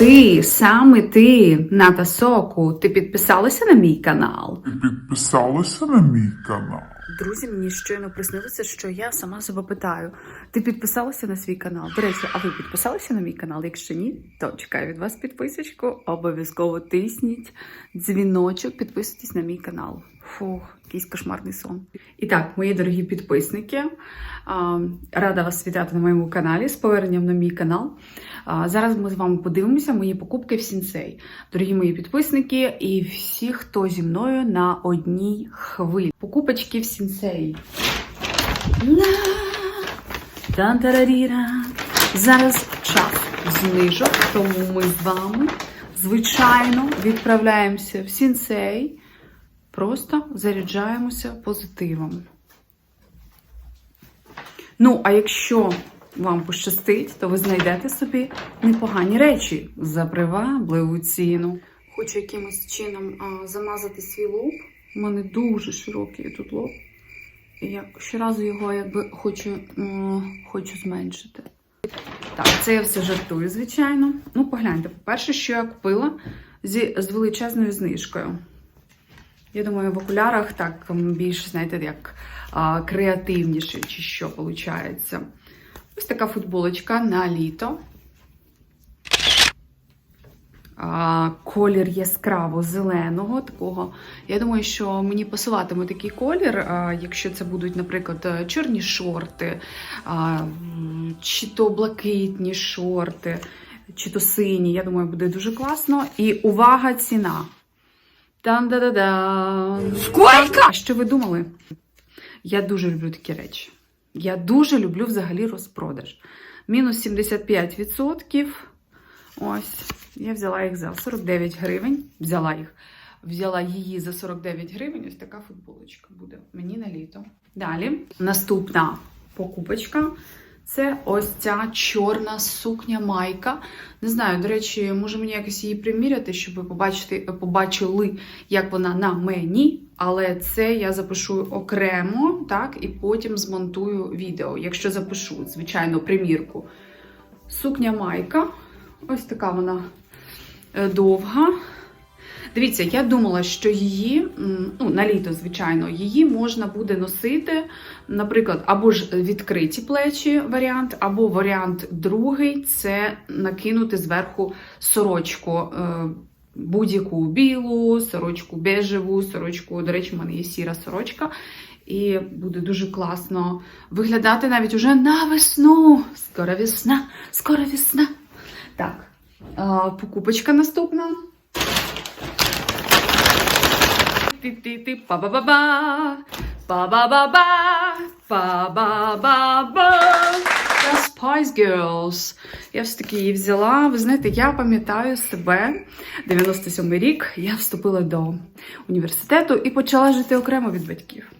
Ти, саме ти, Ната Соку, ти підписалася на мій канал? Ти підписалася на мій канал? Друзі, мені щойно приснилося, що я сама себе питаю: ти підписалася на свій канал? До речі, а ви підписалися на мій канал? Якщо ні, то чекаю від вас підписочку. Обов'язково тисніть дзвіночок, підписуйтесь на мій канал. Фух, якийсь кошмарний сон. І так, мої дорогі підписники, рада вас вітати на моєму каналі з поверненням на мій канал. Зараз ми з вами подивимося мої покупки в Сінсей. Дорогі мої підписники і всі, хто зі мною на одній хвилі. Покупочки в Сінсей. Зараз час знижок, тому ми з вами, звичайно, відправляємося в Сінсей. Просто заряджаємося позитивом. Ну, а якщо вам пощастить, то ви знайдете собі непогані речі за привабливу ціну. Хочу якимось чином а, замазати свій лоб. У мене дуже широкий тут лоб. І я щоразу його якби хочу, м, хочу зменшити. Так, це я все жартую, звичайно. Ну, погляньте, по-перше, що я купила зі, з величезною знижкою. Я думаю, в окулярах так більш, знаєте, як а, креативніше, чи що виходить. Ось така футболочка на літо. А, колір яскраво зеленого такого. Я думаю, що мені пасуватиме такий колір, а, якщо це будуть, наприклад, чорні шорти, а, чи то блакитні шорти, чи то сині. Я думаю, буде дуже класно. І увага, ціна. Там да да да Скільки? А що ви думали? Я дуже люблю такі речі. Я дуже люблю взагалі розпродаж. Мінус 75%. Ось, я взяла їх за 49 гривень. Взяла їх. Взяла її за 49 гривень. Ось така футболочка буде мені на літо. Далі, наступна покупочка. Це ось ця чорна сукня майка. Не знаю, до речі, може мені якось її приміряти, щоб ви побачити, побачили, як вона на мені. Але це я запишу окремо, так, і потім змонтую відео, якщо запишу, звичайно, примірку. Сукня майка. Ось така вона е, довга. Дивіться, я думала, що її, ну, на літо, звичайно, її можна буде носити, наприклад, або ж відкриті плечі варіант, або варіант другий це накинути зверху сорочку. е, Будь-яку білу, сорочку бежеву, сорочку, до речі, в мене є сіра сорочка. І буде дуже класно виглядати навіть уже на весну. Скоро весна, скоро весна. Так, покупочка наступна. Ти-ти-ти, па-ба-ба-ба, па-ба-ба-ба, па-ба-ба-ба. The Spice Girls. Я все таки її взяла. Ви знаєте, я пам'ятаю себе. 97 рік я вступила до університету і почала жити окремо від батьків.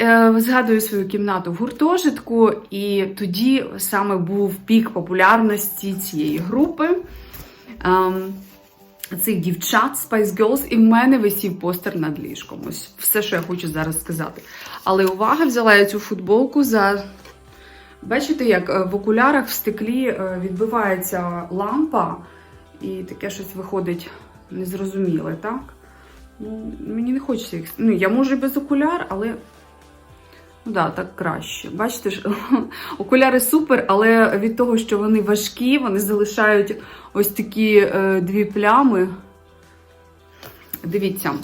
Е, Згадую свою кімнату в гуртожитку, і тоді саме був пік популярності цієї групи. Цих дівчат Spice Girls, і в мене висів постер над ліжком. Ось все, що я хочу зараз сказати. Але увага, взяла я цю футболку за. Бачите, як е, в окулярах в стеклі е, відбивається лампа, і таке щось виходить незрозуміле, так? Ну, мені не хочеться їх. Ну, я можу без окуляр, але. Ну да, так краще. Бачите ж, окуляри супер, але від того, що вони важкі, вони залишають ось такі е, дві плями. Дивіться,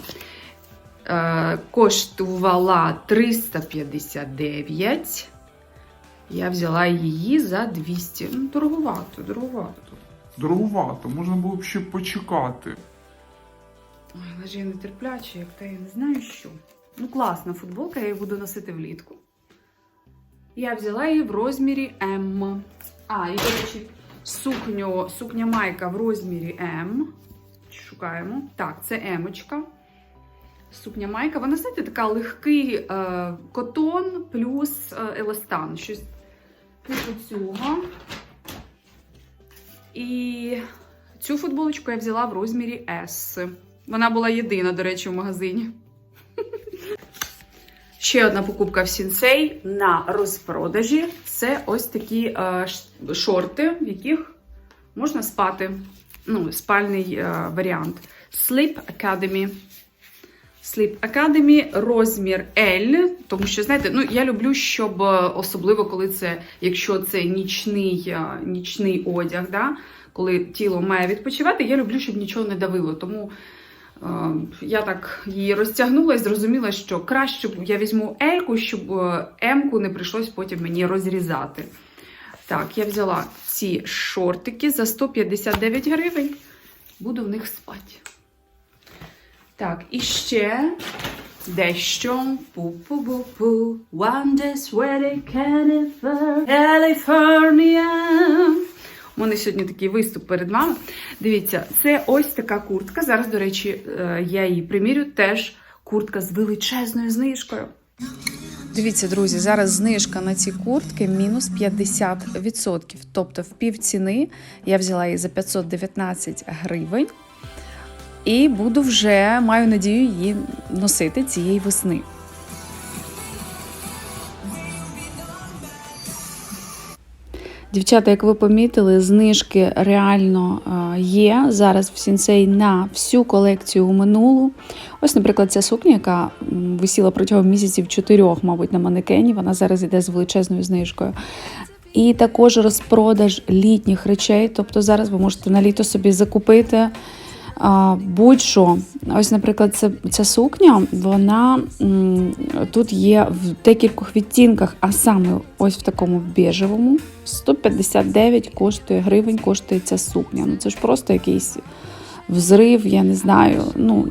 е, коштувала 359. Я взяла її за 200. Ну, дороговато, дороговато. Дороговато, можна було б ще почекати. Ой, але ж я не терпляча, як та я не знаю що. Ну, класна футболка, я її буду носити влітку. Я взяла її в розмірі М. А, і, до речі, сукню, сукня майка в розмірі М. Шукаємо. Так, це Емочка. Сукня майка. Вона, знаєте, така легкий е, котон плюс е, еластан. Щось типу цього. І цю футболочку я взяла в розмірі S. Вона була єдина, до речі, в магазині. Ще одна покупка в Сінсей на розпродажі. Це ось такі е, шорти, в яких можна спати. Ну, спальний е, варіант. Sleep Academy. Sleep Academy, розмір L, тому що, знаєте, ну я люблю, щоб е, особливо коли це, якщо це нічний, нічний одяг, да, коли тіло має відпочивати, я люблю, щоб нічого не давило. Тому я так її розтягнула і зрозуміла, що краще я візьму L-ку, щоб е, М-ку не прийшлось потім мені розрізати. Так, я взяла ці шортики за 159 гривень. Буду в них спати. Так, і ще дещо. Пу-пу-пу-пу. One day sweaty California. У мене сьогодні такий виступ перед вами. Дивіться, це ось така куртка. Зараз, до речі, е, я її примірю. Теж куртка з величезною знижкою. Дивіться, друзі, зараз знижка на ці куртки мінус 50%. Тобто в пів ціни я взяла її за 519 гривень. І буду вже, маю надію, її носити цієї весни. Дівчата, як ви помітили, знижки реально е, є зараз в сінцей на всю колекцію у минулу. Ось, наприклад, ця сукня, яка висіла протягом місяців чотирьох, мабуть, на манекені, вона зараз йде з величезною знижкою. І також розпродаж літніх речей. Тобто зараз ви можете на літо собі закупити будь-що. Ось, наприклад, це, ця сукня, вона тут є в декількох відтінках, а саме ось в такому бежевому. 159 коштує гривень, коштує ця сукня. Ну це ж просто якийсь взрив, я не знаю. Ну,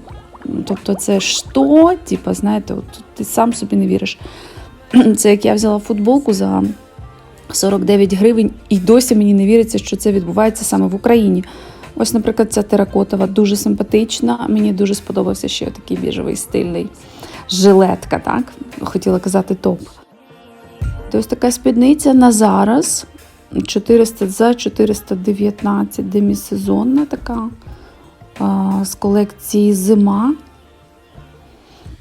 тобто, це що? Типа, знаєте, от ти сам собі не віриш. Це як я взяла футболку за 49 гривень, і досі мені не віриться, що це відбувається саме в Україні. Ось, наприклад, ця теракотова дуже симпатична. Мені дуже сподобався ще такий біжевий стильний жилетка, так? Хотіла казати топ. То ось така спідниця на зараз. 400 за 419 демісезонна така з колекції зима.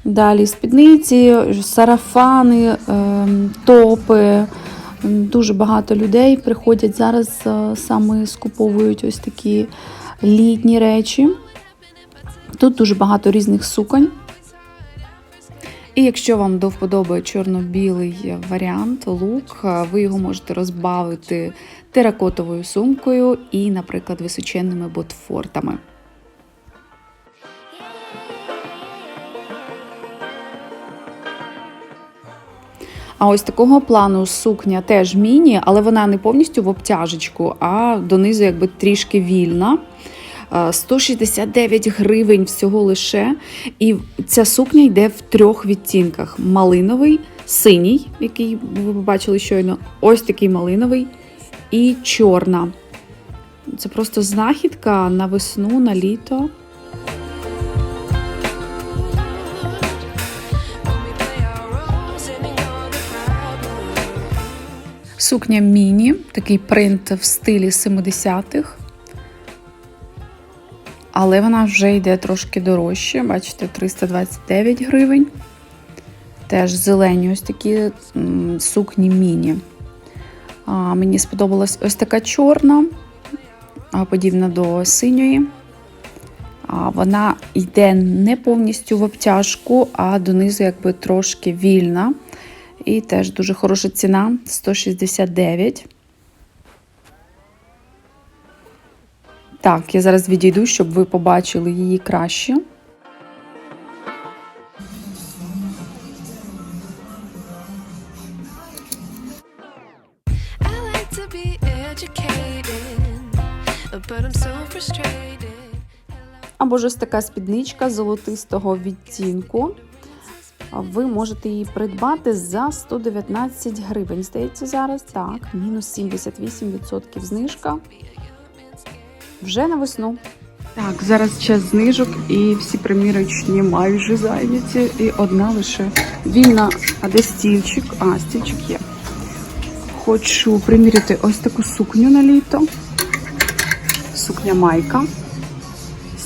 Далі спідниці, сарафани, ем, топи. Дуже багато людей приходять зараз, е, саме скуповують ось такі літні речі. Тут дуже багато різних суконь. І якщо вам до вподоби чорно-білий варіант, лук, е, ви його можете розбавити теракотовою сумкою і, наприклад, височенними ботфортами. А ось такого плану сукня теж міні, але вона не повністю в обтяжечку, а донизу якби трішки вільна. Е, 169 гривень всього лише. І ця сукня йде в трьох відтінках: малиновий, синій, який ви побачили щойно, ось такий малиновий і чорна. Це просто знахідка на весну, на літо. Сукня міні, такий принт в стилі 70-х. Але вона вже йде трошки дорожче. Бачите, 329 гривень. Теж зелені ось такі сукні міні. А, мені сподобалась ось така чорна, подібна до синьої. А, вона йде не повністю в обтяжку, а донизу якби трошки вільна. І теж дуже хороша ціна 169. Так, я зараз відійду, щоб ви побачили її краще. Або ж ось така спідничка золотистого відтінку. Ви можете її придбати за 119 гривень. Здається, зараз так, мінус 78% знижка. Вже на весну. Так, зараз час знижок і всі примірочні майже зайняті. І одна лише вільна. А де стільчик? А, стільчик є. Хочу приміряти ось таку сукню на літо. Сукня майка.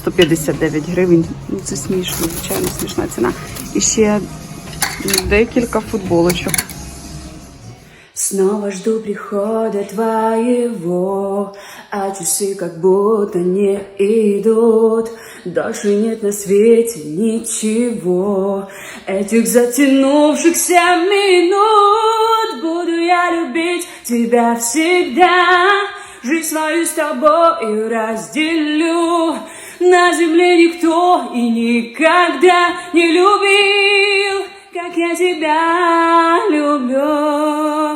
159 гривень. Ну, це смішно, звичайно, смішна ціна. І ще декілька футболочок. Снова жду прихода твоего, А часы как будто не идут Дольше нет на свете ничего Этих затянувшихся минут Буду я любить тебя всегда Жизнь свою с тобой разделю На земле никто и никогда не любил Как я тебя люблю